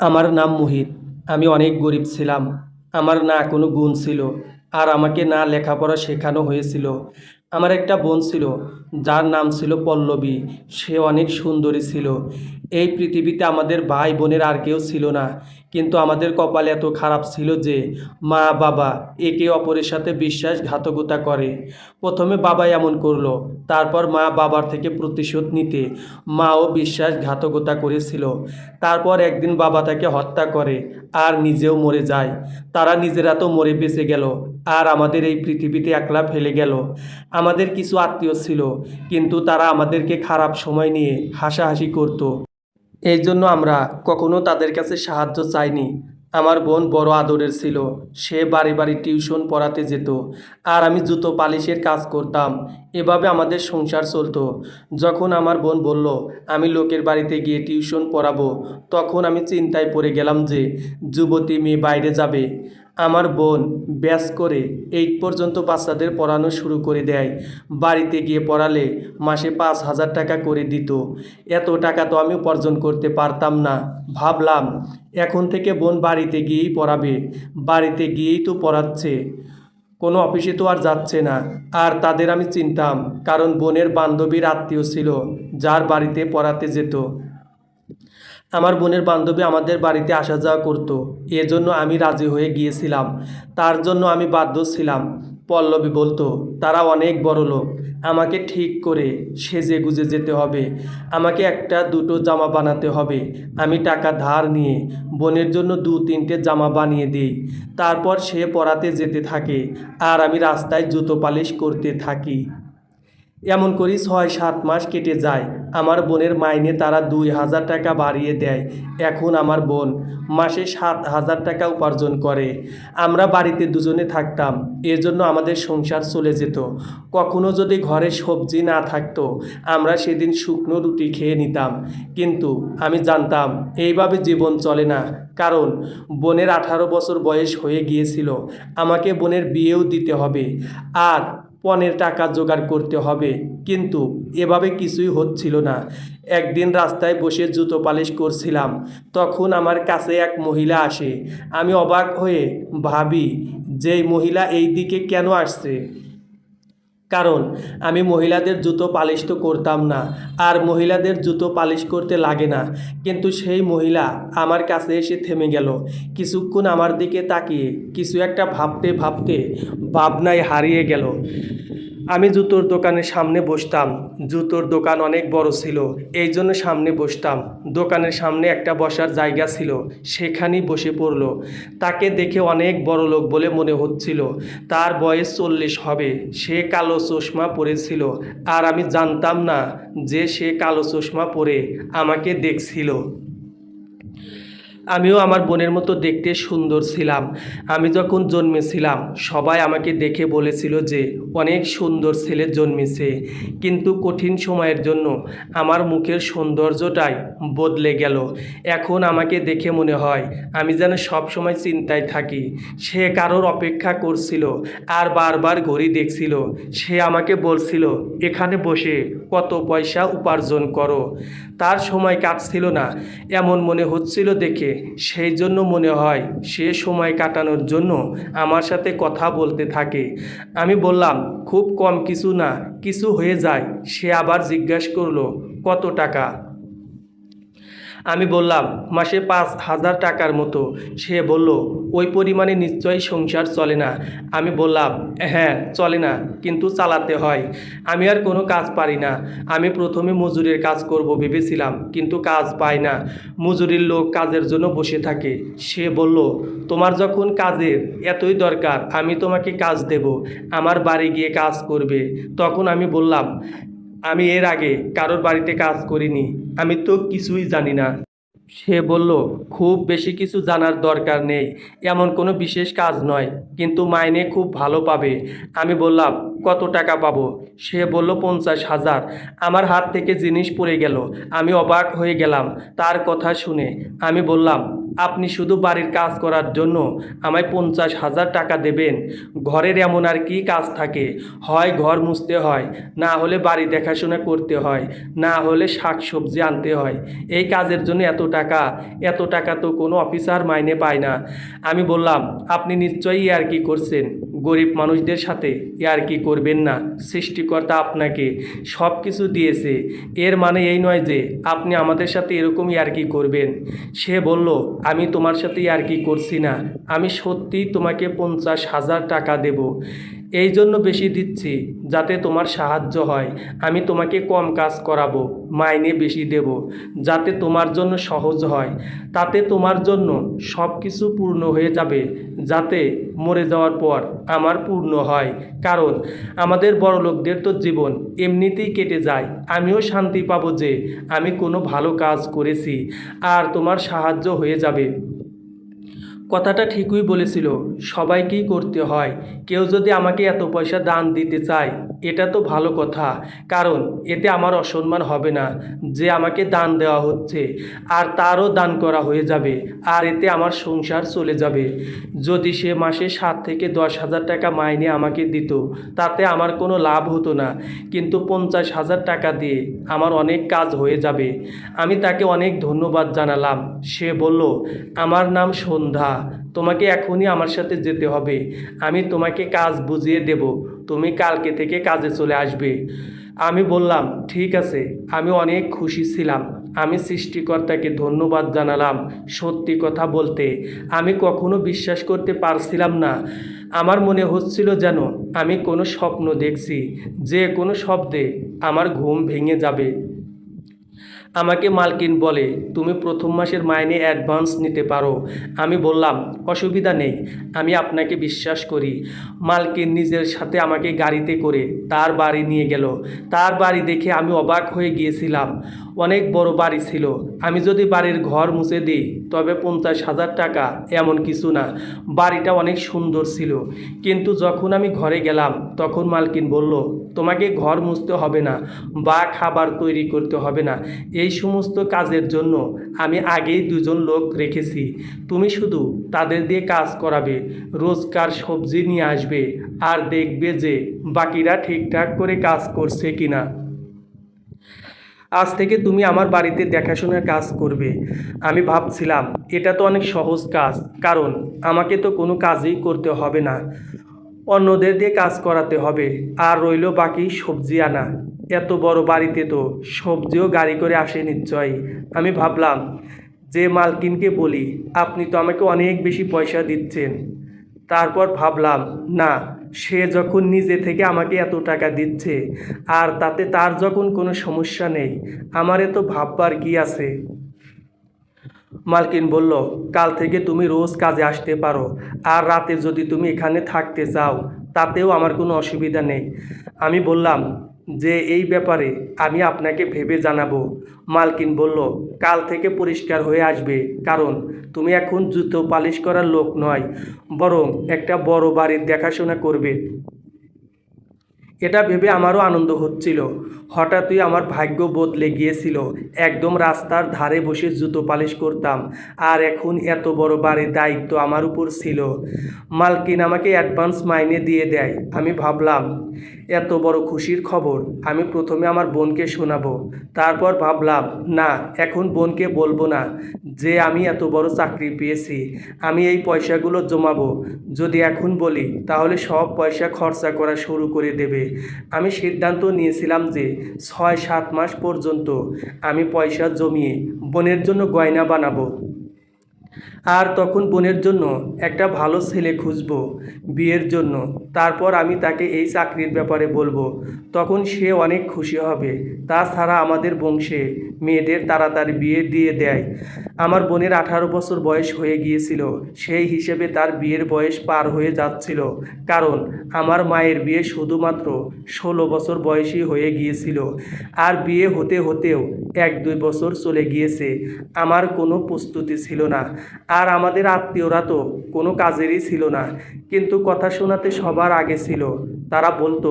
আমার নাম মুহিত। আমি অনেক গরিব ছিলাম। আমার না কোনো গুণ ছিল, আর আমাকে না লেখাপড়া শেখানো হয়েছিল। আমার একটা বোন ছিল, যার নাম ছিল পল্লবী। সে অনেক সুন্দরী ছিল। এই পৃথিবীতে আমাদের ভাই বোনের আর কেউ ছিল না। কিন্তু আমাদের কপাল এত খারাপ ছিল যে মা, বাবা একে অপরের সাথে বিশ্বাসঘাতকতা করে। প্রথমে বাবা এমন করল, তারপর মা বাবার থেকে প্রতিশোধ নিতে মাও বিশ্বাসঘাতকতা করেছিল। তারপর একদিন বাবা তাকে হত্যা করে আর নিজেও মরে যায়। তারা নিজেরা তো মরে বেঁচে গেল, আর আমাদের এই পৃথিবীতে একলা ফেলে গেল। আমাদের কিছু আত্মীয় ছিল, কিন্তু তারা আমাদেরকে খারাপ সময় নিয়ে হাসাহাসি করতো। এই জন্য আমরা কখনো তাদের কাছে সাহায্য চাইনি। আমার বোন বড় আদরের ছিল, সে বাড়ি বাড়ি টিউশন পড়াতে যেত, আর আমি জুতো পালিশের কাজ করতাম, এভাবে আমাদের সংসার চলত। যখন আমার বোন বলল, আমি লোকের বাড়িতে গিয়ে টিউশন পড়াবো, তখন আমি চিন্তায় পড়ে গেলাম যে, যুবতী মেয়ে বাইরে যাবে। আমার বোন ব্যাস করে এইট পর্যন্ত বাচ্চাদের পড়ানো শুরু করে দেয়। বাড়িতে গিয়ে পড়ালে মাসে পাঁচ হাজার টাকা করে দিত। এত টাকা তো আমি উপার্জন করতে পারতাম না। ভাবলাম, এখন থেকে বোন বাড়িতে গিয়েই পড়াবে। বাড়িতে গিয়েই তো পড়াচ্ছে। কোনো অফিসে তো আর যাচ্ছে না। আর তাদের আমি চিনতাম, কারণ বোনের বান্ধবীর আত্মীয় ছিল, যার বাড়িতে পড়াতে যেত। আমার বোনের বান্ধবী আমাদের বাড়িতে আসা যাওয়া করতো। এজন্য আমি রাজি হয়ে গিয়েছিলাম। তার জন্য আমি বাধ্য ছিলাম, পল্লবী বলতো। তারা অনেক বড় লোক। আমাকে ঠিক করে সেজে গুজে যেতে হবে। আমাকে একটা দুটো জামা বানাতে হবে। আমি টাকা ধার নিয়ে বোনের জন্য দু তিনটে জামা বানিয়ে দিই। তারপর সে পড়াতে যেতে থাকে। আর আমি রাস্তায় জুতো পালিশ করতে থাকি। এমন করি ছয়, সাত মাস কেটে যায়। আমার বোনের মাইনে তারা দুই হাজার টাকা বাড়িয়ে দেয়। এখন আমার বোন মাসে সাত হাজার টাকা উপার্জন করে। আমরা বাড়িতে দুজনে থাকতাম। এজন্য আমাদের সংসার চলে যেত। কখনো যদি ঘরে সবজি না থাকতো, আমরা সেদিন শুকনো রুটি খেয়ে নিতাম। কিন্তু আমি জানতাম, এইভাবে জীবন চলে না। কারণ বোনের আঠারো বছর বয়স হয়ে গিয়েছিল। আমাকে বোনের বিয়েও দিতে হবে। আর পণের টাকা জোগাড় করতে হবে। কিন্তু এভাবে কিছুই হচ্ছিল না। একদিন রাস্তায় বসে জুতো পালিশ করছিলাম। তখন আমার কাছে এক মহিলা আসে। আমি অবাক হয়ে ভাবি যে মহিলা এই দিকে কেন আসছে? কারণ, আমি মহিলাদের জুতো পালিশ তো করতাম না, আর মহিলাদের জুতো পালিশ করতে লাগে না। কিন্তু সেই মহিলা আমার কাছে এসে থেমে গেল। কিছুক্ষণ আমার দিকে তাকিয়ে কিছু একটা ভাবতে ভাবতে ভাবনায় হারিয়ে গেল। আমি জুতোর দোকানের সামনে বসতাম। জুতোর দোকান অনেক বড় ছিল, এই জন্য সামনে বসতাম। দোকানের সামনে একটা বসার জায়গা ছিল, সেখানেই বসে পড়ল। তাকে দেখে অনেক বড় লোক বলে মনে হচ্ছিল, তার বয়স চল্লিশ হবে, সে কালো চশমা পরেছিল, আর আমি জানতাম না যে সে কালো চশমা পরে আমাকে দেখছিল। আমিও আমার বোনের মতো দেখতে সুন্দর ছিলাম। আমি যখন জন্মেছিলাম, সবাই আমাকে দেখে বলেছিল যে, অনেক সুন্দর ছেলে জন্মেছে। কিন্তু কঠিন সময়ের জন্য আমার মুখের সৌন্দর্যটাই বদলে গেল। এখন আমাকে দেখে মনে হয়, আমি যেন সব সময় চিন্তায় থাকি। সে কারোর অপেক্ষা করছিল আর বারবার ঘড়ি দেখছিল। সে আমাকে বলছিল, এখানে বসে কত পয়সা উপার্জন করো। তার সময় কাটছিল না। এমন মনে হচ্ছিল দেখে। সেই জন্য মনে হয়, সে সময় কাটানোর জন্য আমার সাথে কথা বলতে থাকে। আমি বললাম, খুব কম কিছু না, কিছু হয়ে যায়। সে আবার জিজ্ঞাসা করল, কত টাকা? আমি বললাম, মাসে পাঁচ হাজার টাকার মতো। সে বলল, ওই পরিমাণে নিশ্চয়ই সংসার চলে না। আমি বললাম হ্যাঁ চলে না, কিন্তু চালাতে হয়। আমি আর কোনো কাজ পারি না। আমি প্রথমে মজুরের কাজ করব ভেবেছিলাম, কিন্তু কাজ পাই না। মজুরির লোক কাজের জন্য বসে থাকে। সে বলল, তোমার যখন কাজের এতই দরকার, আমি তোমাকে কাজ দেব। আমার বাড়ি গিয়ে কাজ করবে। তখন আমি বললাম আমি এর আগে কারোর বাড়িতে কাজ করিনি, আমি তো কিছুই জানি না। সে বলল, খুব বেশি কিছু জানার দরকার নেই, এমন কোনো বিশেষ কাজ নয়, কিন্তু মাইনে খুব ভালো পাবে। আমি বললাম, কত টাকা পাবো? সে বলল, পঞ্চাশ হাজার। আমার হাত থেকে জিনিস পড়ে গেল, আমি অবাক হয়ে গেলাম, তার কথা শুনে। আমি বললাম আপনি শুধু বাড়ির কাজ করার জন্য আমায় পঞ্চাশ হাজার টাকা দেবেন। ঘরের এমন আর কি কাজ থাকে? হয় ঘর মুছতে হয়, না হলে বাড়ি দেখাশোনা করতে হয়, না হলে শাক সবজি আনতে হয়। এই কাজের জন্য এত টাকা এত টাকা তো কোনো অফিসার মাইনে পায় না। আমি বললাম, আপনি নিশ্চয়ই আর কি করছেন? গরিব মানুষদের সাথে আর কি করবেন না? সৃষ্টিকর্তা আপনাকে সব কিছু দিয়েছে। এর মানে এই নয় যে আপনি আমাদের সাথে এরকম কি করবেন। সে বলল, আমি তোমার সাথে আর কি করছি না। আমি সত্যিই তোমাকে পঞ্চাশ হাজার টাকা দেব। এই জন্য বেশি দিচ্ছি, যাতে তোমার সাহায্য হয়। আমি তোমাকে কম কাজ করাবো, মাইনে বেশি দেব, যাতে তোমার জন্য সহজ হয়। তাতে তোমার জন্য সব কিছু পূর্ণ হয়ে যাবে, যাতে মরে যাওয়ার পর আমার পূর্ণ হয়। কারণ আমাদের বড়লোকদের তো জীবন এমনিতেই কেটে যায়। আমিও শান্তি পাবো যে আমি কোনো ভালো কাজ করেছি, আর তোমার সাহায্য হয়ে যাবে। কথাটা ঠিকই বলেছিল, সবাইকেই করতে হয়। কেউ যদি আমাকে এত পয়সা দান দিতে চায়, এটা তো ভালো কথা, কারণ এতে আমার অসম্মান হবে না, যে আমাকে দান দেওয়া হচ্ছে, আর তারও দান করা হয়ে যাবে, আর এতে আমার সংসার চলে যাবে। যদি সে মাসে সাত থেকে দশ হাজার টাকা মাইনে আমাকে দিত, তাতে আমার কোনো লাভ হতো না, কিন্তু পঞ্চাশ হাজার টাকা দিয়ে আমার অনেক কাজ হয়ে যাবে। আমি তাকে অনেক ধন্যবাদ জানালাম। সে বলল, আমার নাম সন্ধ্যা। তোমাকে এখনই আমার সাথে যেতে হবে। আমি তোমাকে কাজ বুঝিয়ে দেব। তুমি কালকে থেকে কাজে চলে আসবে। আমি বললাম, ঠিক আছে। আমি অনেক খুশি ছিলাম। আমি সৃষ্টিকর্তাকে ধন্যবাদ জানালাম সত্যি কথা বলতে। আমি কখনো বিশ্বাস করতে পারছিলাম না। আমার মনে হচ্ছিল যেন আমি কোনো স্বপ্ন দেখছি। যে কোনো শব্দে আমার ঘুম ভেঙে যাবে। আমাকে মালকিন বলে, তুমি প্রথম মাসের মাইনে অ্যাডভান্স নিতে পারো। আমি বললাম, অসুবিধা নেই, আমি আপনাকে বিশ্বাস করি। মালকিন নিজের সাথে আমাকে গাড়িতে করে তার বাড়ি নিয়ে গেল। তার বাড়ি দেখে আমি অবাক হয়ে গিয়েছিলাম। অনেক বড় বাড়ি ছিল। আমি যদি বাড়ির ঘর মুছে দিই, তবে পঞ্চাশ হাজার টাকা এমন কিছু না। বাড়িটা অনেক সুন্দর ছিল। কিন্তু যখন আমি ঘরে গেলাম, তখন মালকিন বলল, তোমাকে ঘর মুছতে হবে না, বা খাবার তৈরি করতে হবে না। এই সমস্ত কাজের জন্য আমি আগেই দুজন লোক রেখেছি। তুমি শুধু তাদের দিয়ে কাজ করাবে, রোজকার সবজি নিয়ে আসবে, আর দেখবে যে বাকিরা ঠিকঠাক করে কাজ করছে কিনা। আজ থেকে তুমি আমার বাড়িতে দেখাশোনার কাজ করবে। আমি ভাবছিলাম, এটা তো অনেক সহজ কাজ, কারণ আমাকে তো কোনো কাজই করতে হবে না। অন্যদের দিয়ে কাজ করাতে হবে, আর রইল বাকি সবজি আনা। এত বড় বাড়িতে তো সবজিও গাড়ি করে আসে নিশ্চয়ই। আমি ভাবলাম, যে মালকিনকে বলি, আপনি তো আমাকে অনেক বেশি পয়সা দিচ্ছেন। তারপর ভাবলাম, না সে যখন নিজে থেকে আমাকে এত টাকা দিচ্ছে, আর তাতে তার যখন কোনো সমস্যা নেই, আমার এত ভাববার কি আছে? মালকিন বলল, কাল থেকে তুমি রোজ কাজে আসতে পারো, আর রাতে যদি তুমি এখানে থাকতে চাও, তাতেও আমার কোনো অসুবিধা নেই। আমি বললাম যে এই ব্যাপারে আমি আপনাকে ভেবে জানাব। মালকিন বলল, কাল থেকে পরিষ্কার হয়ে আসবে। কারণ তুমি এখন জুতো পালিশ করার লোক নয়, বরং একটা বড় বাড়ির দেখাশোনা করবে। এটা ভেবে আমারও আনন্দ হচ্ছিল। হঠাৎই আমার ভাগ্য বদলে গিয়েছিল। একদম রাস্তার ধারে বসে জুতো পালিশ করতাম, আর এখন এত বড় বাড়ির দায়িত্ব আমার উপর ছিল। মালকিন আমাকে অ্যাডভান্স মাইনে দিয়ে দেয়। আমি ভাবলাম এত বড় খুশির খবর আমি প্রথমে আমার বোনকে শোনাবো। তারপর ভাবলাম, না, এখন বোনকে বলব না যে আমি এত বড় চাকরি পেয়েছি, আমি এই পয়সাগুলো জমাবো। যদি এখন বলি, তাহলে সব পয়সা খরচা করা শুরু করে দেবে। আমি সিদ্ধান্ত নিয়েছিলাম যে ছয় সাত মাস পর্যন্ত আমি পয়সা জমিয়ে বোনের জন্য গয়না বানাবো। আর তখন বোনের জন্য একটা ভালো ছেলে খুঁজবো, বিয়ের জন্য। তারপর আমি তাকে এই চাকরির ব্যাপারে বলব। তখন সে অনেক খুশি হবে। তাছাড়া আমাদের বংশে মেয়েদের তাড়াতাড়ি বিয়ে দিয়ে দেয়। আমার বোনের আঠারো বছর বয়স হয়ে গিয়েছিল। সেই হিসেবে তার বিয়ের বয়স পার হয়ে যাচ্ছিল। কারণ আমার মায়ের বিয়ে শুধুমাত্র ষোলো বছর বয়সী হয়ে গিয়েছিল। আর বিয়ে হতে হতেও এক দুই বছর চলে গিয়েছে। আমার কোনো প্রস্তুতি ছিল না। আর আমাদের আত্মীয়রা তো কোনো কাজেরই ছিল না। কিন্তু কথা শোনাতে সবার আগে ছিল, তারা বলতো,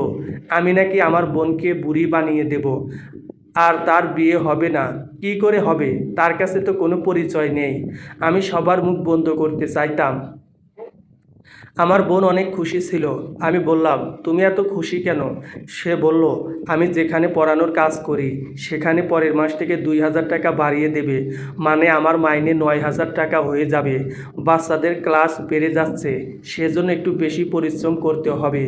আমি নাকি আমার বোনকে বুড়ি বানিয়ে দেব, আর তার বিয়ে হবে না। কি করে হবে? তার কাছে তো কোনো পরিচয় নেই। আমি সবার মুখ বন্ধ করতে চাইতাম। আমার বোন অনেক খুশি ছিল। আমি বললাম, তুমি এত খুশি কেন? সে বলল, আমি যেখানে পড়ানোর কাজ করি, সেখানে পরের মাস থেকে দুই হাজার টাকা বাড়িয়ে দেবে। মানে আমার মাইনে নয় হাজার টাকা হয়ে যাবে। বাচ্চাদের ক্লাস বেড়ে যাচ্ছে, সেজন্য একটু বেশি পরিশ্রম করতে হবে।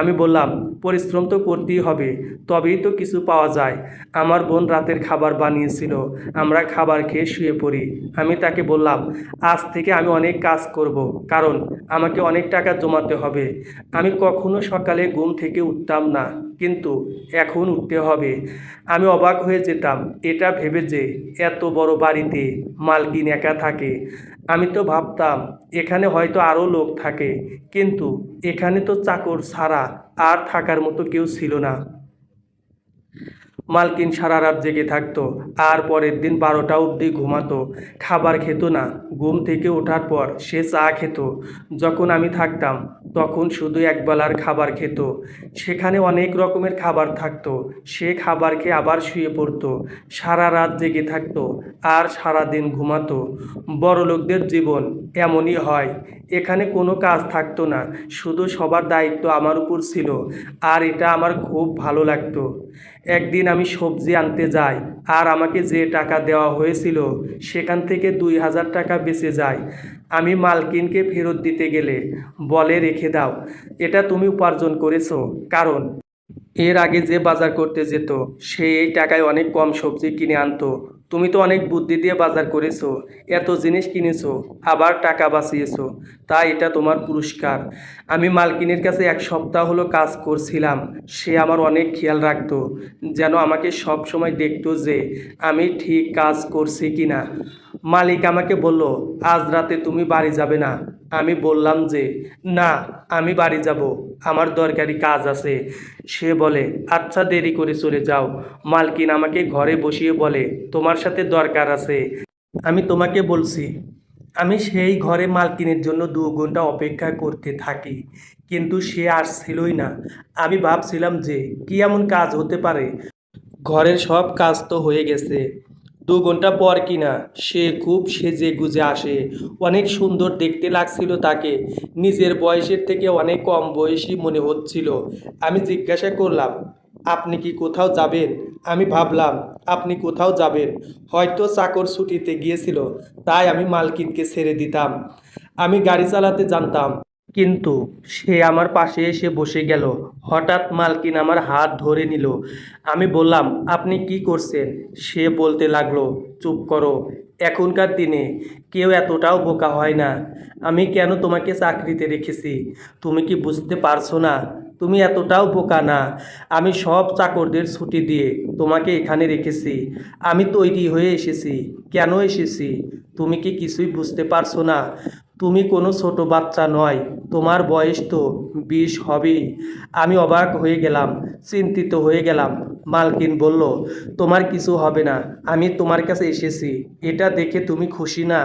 আমি বললাম, পরিশ্রম তো করতেই হবে, তবেই তো কিছু পাওয়া যায়। আমার বোন রাতের খাবার বানিয়েছিল, আমরা খাবার খেয়ে শুয়ে পড়ি। আমি তাকে বললাম, আজ থেকে আমি অনেক কাজ করব, কারণ আমাকে অনেক টাকা জমাতে হবে। আমি কখনো সকালে ঘুম থেকে উঠতাম না, কিন্তু এখন উঠতে হবে। আমি অবাক হয়ে যেতাম, এটা ভেবে যে এত বড় বাড়িতে মালকিন একা থাকে। আমি তো ভাবতাম, এখানে হয়তো আরও লোক থাকে, কিন্তু এখানে তো চাকর ছাড়া আর থাকার মতো কেউ ছিল না। মালকিন সারা রাত জেগে থাকতো, আর পরের দিন বারোটা অবধি ঘুমাতো। খাবার খেত না, ঘুম থেকে ওঠার পর সে চা খেত। যখন আমি থাকতাম, তখন শুধু একবেলার খাবার খেত। সেখানে অনেক রকমের খাবার থাকতো। সে খাবার খেয়ে আবার শুয়ে পড়তো। সারা রাত জেগে থাকতো, আর সারা দিন ঘুমাতো। বড় লোকদের জীবন এমনই হয়। এখানে কোনো কাজ থাকতো না, শুধু সবার দায়িত্ব আমার উপর ছিল, আর এটা আমার খুব ভালো লাগতো। একদিন আমি সবজি আনতে যাই আর আমাকে যে টাকা দেওয়া হয়েছিল সেখান থেকে দুই হাজার টাকা বেঁচে যায়। আমি মালকিনকে ফেরত দিতে গেলে বলে রেখে দাও, এটা তুমি উপার্জন করেছ। কারণ এর আগে যে বাজার করতে যেত, সে এই টাকায় অনেক কম সবজি কিনে আনতো। তুমি তো অনেক বুদ্ধি দিয়ে বাজার করেছ, এত জিনিস কিনেছো, আবার টাকা বাঁচিয়েছো, তাই এটা তোমার পুরস্কার। আমি মালকিনের কাছে এক সপ্তাহ হলো কাজ করছিলাম, সে আমার অনেক খেয়াল রাখতো, যেন আমাকে সব সময় দেখতো যে আমি ঠিক কাজ করছি কি না মালিক আমাকে বলল, আজ রাতে তুমি বাড়ি যাবে না আমি বললাম যে, না, আমি বাড়ি যাব। আমার দরকারি কাজ আছে। সে বলে আচ্ছা দেরি করে চলে যাও। মালকিন আমাকে ঘরে বসিয়ে বলে, তোমার সাথে দরকার আছে। আমি তোমাকে বলছি, আমি সেই ঘরে মালকিনের জন্য দু ঘণ্টা অপেক্ষা করতে থাকি, কিন্তু সে আসছিলই না। আমি ভাবছিলাম যে, কি এমন কাজ হতে পারে? ঘরের সব কাজ তো হয়ে গেছে। দু ঘণ্টা পর কিনা সে খুব সেজে গুজে আসে। অনেক সুন্দর দেখতে লাগছিল তাকে। নিজের বয়সের থেকে অনেক কম বয়সী মনে হচ্ছিল। আমি জিজ্ঞাসা করলাম, আপনি কি কোথাও যাবেন? আমি ভাবলাম, আপনি কোথাও যাবেন? হয়তো চাকর ছুটিতে গিয়েছিল, তাই আমি মালকিনকে ছেড়ে দিতাম। আমি গাড়ি চালাতে জানতাম। কিন্তু সে আমার পাশে এসে বসে গেল। হঠাৎ মালকিন আমার হাত ধরে নিল। আমি বললাম, আপনি কি করছেন? সে বলতে লাগল, চুপ করো। এখনকার দিনে কেউ এতটাও বোকা হয় না। আমি কেন তোমাকে চাকরিতে রেখেছি? তুমি কি বুঝতে পারছ না? তুমি এতটাও বোকা না। আমি সব চাকরদের ছুটি দিয়ে তোমাকে এখানে রেখেছি। আমি তৈরি হয়ে এসেছি। কেন এসেছি? তুমি কি কিছুই বুঝতে পারছ না? তুমি কোনো ছোট বাচ্চা নয়, তোমার বয়স তো বিশ হবেই। আমি অবাক হয়ে গেলাম, চিন্তিত হয়ে গেলাম। মালকিন বলল, তোমার কিছু হবে না, আমি তোমার কাছে এসেছি, এটা দেখে তুমি খুশি না?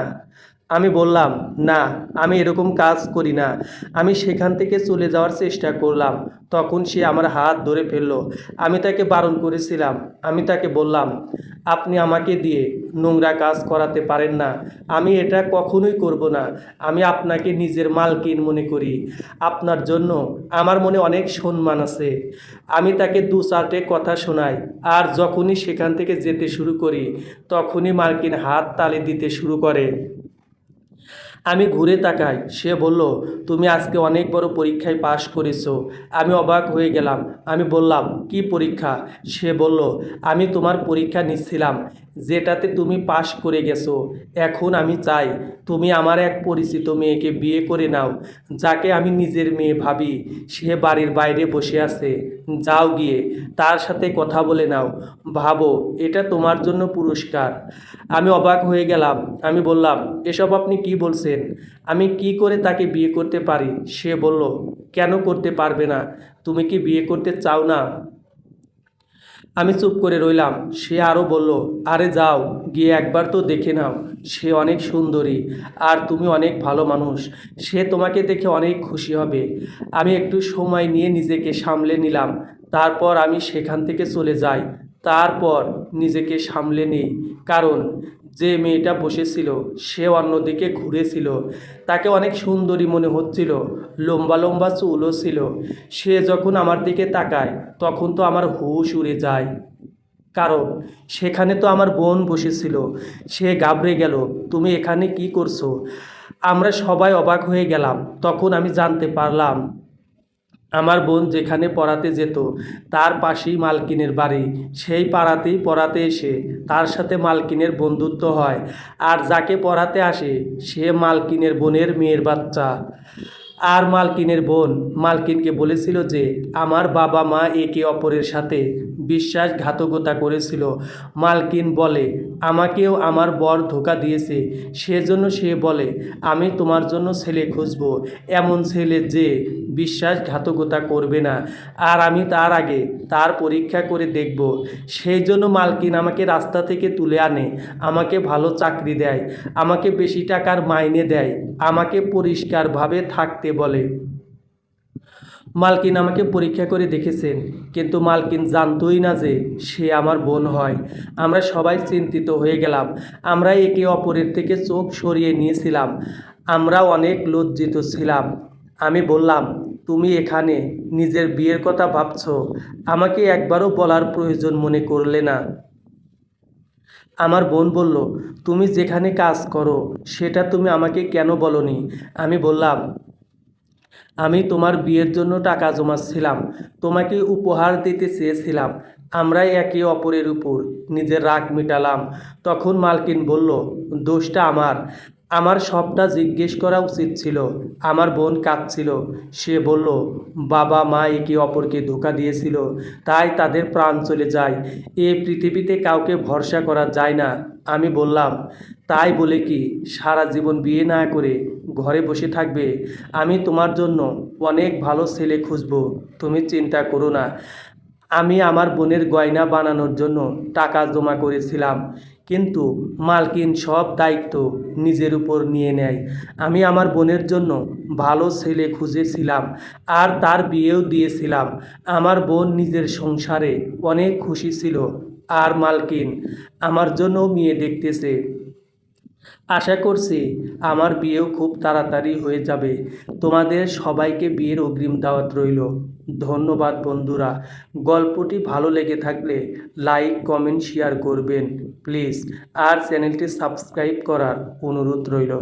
আমি বললাম, না, আমি এরকম কাজ করি না। আমি সেখান থেকে চলে যাওয়ার চেষ্টা করলাম। তখন সে আমার হাত ধরে ফেলল। আমি তাকে বারণ করেছিলাম। আমি তাকে বললাম, আপনি আমাকে দিয়ে নোংরা কাজ করাতে পারেন না। আমি এটা কখনোই করব না। আমি আপনাকে নিজের মালকিন মনে করি। আপনার জন্য আমার মনে অনেক সম্মান আছে। আমি তাকে দু চারটে কথা শোনাই। আর যখনই সেখান থেকে যেতে শুরু করি, তখনই মালকিন হাত তালে দিতে শুরু করে। আমি ঘুরে তাকাই। সে বলল, তুমি আজকে অনেক বড় পরীক্ষায় পাশ করেছ। আমি অবাক হয়ে গেলাম। আমি বললাম, কি পরীক্ষা? সে বলল, আমি তোমার পরীক্ষা নিচ্ছিলাম। যেটাতে তুমি পাশ করে গেছো, এখন আমি চাই তুমি আমার এক পরিচিত মেয়েকে বিয়ে করে নাও, যাকে আমি নিজের মেয়ে ভাবি, সে বাড়ির বাইরে বসে আছে। যাও গিয়ে, তার সাথে কথা বলে নাও। ভাবো, এটা তোমার জন্য পুরস্কার। আমি অবাক হয়ে গেলাম। আমি বললাম, এসব আপনি কি বলছেন? আমি কি করে তাকে বিয়ে করতে পারি? সে বলল, কেন করতে পারবে না? তুমি কি বিয়ে করতে চাও না? আমি চুপ করে রইলাম। সে আরও বলল, আরে যাও, গিয়ে একবার তো দেখে নাও, সে অনেক সুন্দরী আর তুমি অনেক ভালো মানুষ। সে তোমাকে দেখে অনেক খুশি হবে আমি একটু সময় নিয়ে নিজেকে সামলে নিলাম। তারপর আমি সেখান থেকে চলে যাই। তারপর নিজেকে সামলে নিই। কারণ যে মেয়েটা বসেছিল সে অন্যদিকে ঘুরেছিল। তাকে অনেক সুন্দরী মনে হচ্ছিল, লম্বা লম্বা চুলও ছিল। সে যখন আমার দিকে তাকায়, তখন তো আমার হুশ উড়ে যায়। কারণ, সেখানে তো আমার বোন বসেছিল। সে গাবড়ে গেল, তুমি এখানে কি করছ? আমরা সবাই অবাক হয়ে গেলাম। তখন আমি জানতে পারলাম আমার বোন যেখানে পড়াতে যেত, তার পাশেই মালকিনের বাড়ি। সেই পাড়াতেই পড়াতে এসে তার সাথে মালকিনের বন্ধুত্ব হয়। আর যাকে পড়াতে আসে, সে মালকিনের বোনের মেয়ের বাচ্চা। আর মালকিনের বোন মালকিনকে বলেছিল যে, আমার বাবা মা একে অপরের সাথে বিশ্বাসঘাতকতা করেছিল। মালকিন বলে, আমাকেও আমার বর ধোকা দিয়েছে, সেজন্য সে বলে, আমি তোমার জন্য ছেলে খুঁজবো। এমন ছেলে যে বিশ্বাসঘাতকতা করবে না। আর আমি তার আগে তার পরীক্ষা করে দেখব। সেই জন্য মালকিন আমাকে রাস্তা থেকে তুলে আনে, আমাকে ভালো চাকরি দেয়, আমাকে বেশি টাকার মাইনে দেয়, আমাকে পরিষ্কারভাবে থাকতে বলে। মালকিন আমাকে পরীক্ষা করে দেখেছেন, কিন্তু মালকিন জানতোই না যে সে আমার বোন হয়। আমরা সবাই চিন্তিত হয়ে গেলাম। আমরা একে অপরের থেকে চোখ সরিয়ে নিয়েছিলাম। আমরা অনেক লজ্জিত ছিলাম। আমি বললাম, তুমি এখানে নিজের বিয়ের কথা ভাবছ? আমাকে একবারও বলার প্রয়োজন মনে করলে না। আমার বোন বলল, তুমি যেখানে কাজ করো, সেটা তুমি আমাকে কেন বলনি? আমি বললাম আমি তোমার বিয়ের জন্য টাকা জমাচ্ছিলাম, তোমাকে উপহার দিতে চেয়েছিলাম। আমরাই একে অপরের উপর নিজের রাগ মেটালাম। তখন মালকিন বলল, দোষটা আমার। আমার সবটা জিজ্ঞেস করা উচিত ছিল। আমার বোন কাঁদছিল। সে বলল, বাবা মা একে অপরকে ধোকা দিয়েছিল, তাই তাদের প্রাণ চলে যায়। এ পৃথিবীতে কাউকে ভরসা করা যায় না। আমি বললাম তাই বলে কি, সারা জীবন বিয়ে না করে ঘরে বসে থাকবে? আমি তোমার জন্য অনেক ভালো ছেলে খুঁজবো, তুমি চিন্তা করো না। আমি আমার বোনের গয়না বানানোর জন্য টাকা জমা করেছিলাম, কিন্তু মালকিন সব দায়িত্ব নিজের উপর নিয়ে নেয়। আমি আমার বোনের জন্য ভালো ছেলে খুঁজেছিলাম আর তার বিয়েও দিয়েছিলাম। আমার বোন নিজের সংসারে অনেক খুশি ছিল আর মালকিন আমার জন্য মেয়ে দেখতেছে। আশা করছি আমার বিয়েও খুব তাড়াতাড়ি হয়ে যাবে। তোমাদের সবাইকে বিয়ের অগ্রিম দাওয়াত রইল। ধন্যবাদ বন্ধুরা। গল্পটি ভালো লেগে থাকলে লাইক, কমেন্ট, শেয়ার করবেন। প্লিজ, আর চ্যানেলটি সাবস্ক্রাইব করার অনুরোধ রইল।